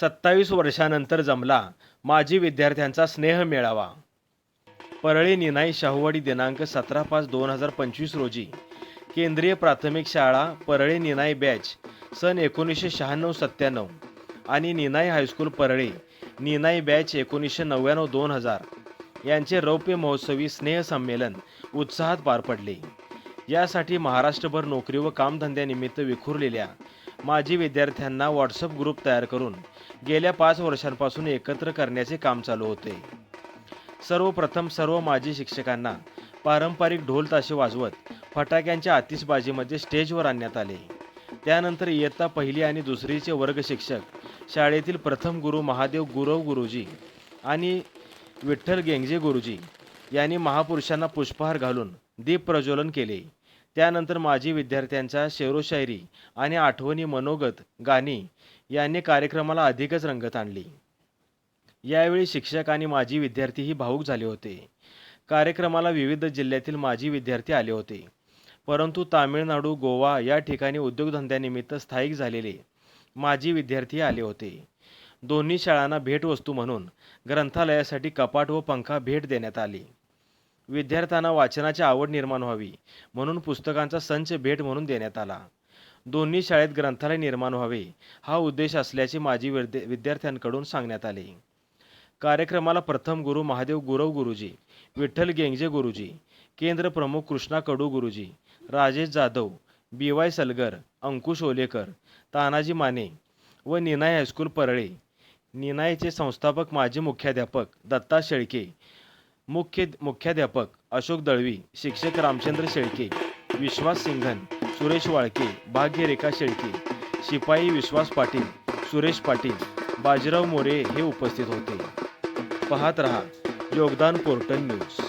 सत्तावीस वर्षानंतर जमला माजी विद्यार्थ्यांचा स्नेह मेळावा. परळी निनाई शाहूवाडी दिनांक सतरा पाच दोन हजार पंचवीस रोजी केंद्रीय प्राथमिक शाळा परळी निनाई बॅच सन एकोणीसशे शहाण्णव सत्त्याण्णव आणि Ninai high school Parli Ninai batch एकोणीसशे नव्याण्णव दोन हजार यांचे रौप्य महोत्सवी स्नेह संमेलन उत्साहात पार पडले. यासाठी महाराष्ट्रभर नोकरी व कामधंद्यानिमित्त विखुरलेल्या माजी विद्यार्थ्यांना व्हॉट्सअप ग्रुप तयार करून गेल्या पाच वर्षांपासून एकत्र करण्याचे काम चालू होते. सर्वप्रथम सर्व माजी शिक्षकांना पारंपरिक ढोल ताशे वाजवत फटाक्यांच्या आतिषबाजीमध्ये स्टेजवर आणण्यात आले. त्यानंतर इयत्ता पहिली आणि दुसरीचे वर्ग शिक्षक शाळेतील प्रथम गुरु महादेव गुरव गुरुजी आणि विठ्ठल गेंगजे गुरुजी यांनी महापुरुषांना पुष्पहार घालून दीप प्रज्वलन केले. त्यानंतर माजी विद्यार्थ्यांच्या शेरोशायरी आणि आठवणी मनोगत गाणी यांनी कार्यक्रमाला अधिकच रंगत आणली. यावेळी शिक्षक आणि माजी विद्यार्थीही भाऊक झाले होते. कार्यक्रमाला विविध जिल्ह्यातील माजी विद्यार्थी आले होते. परंतु तामिळनाडू गोवा या ठिकाणी उद्योगधंद्यानिमित्त स्थायिक झालेले माजी विद्यार्थी आले होते. दोन्ही शाळांना भेटवस्तू म्हणून ग्रंथालयासाठी कपाट व पंखा भेट देण्यात आली. विद्यार्थ्यांना वाचनाची आवड निर्माण व्हावी म्हणून पुस्तकांचा संच भेट म्हणून देण्यात आला. दोन्ही शाळेत ग्रंथालय निर्माण व्हावे हा उद्देश असल्याचे माजी विद्या विद्यार्थ्यांकडून सांगण्यात आले. कार्यक्रमाला प्रथम गुरु महादेव गुरव गुरुजी विठ्ठल गेंगजे गुरुजी केंद्र प्रमुख कृष्णा कडू गुरुजी राजेश जाधव बी वाय सलगर अंकुश ओलेकर तानाजी माने व निनाय हायस्कूल परळे. निनायचे संस्थापक माजी मुख्याध्यापक दत्ता शेळके मुख्य मुख्याध्यापक अशोक दळवी शिक्षक रामचंद्र शेळके विश्वास सिंघन सुरेश वाळके भाग्यरेखा शेळके शिपाई विश्वास पाटील सुरेश पाटील बाजीराव मोरे हे उपस्थित होते. पाहत रहा योगदान पोर्टल न्यूज.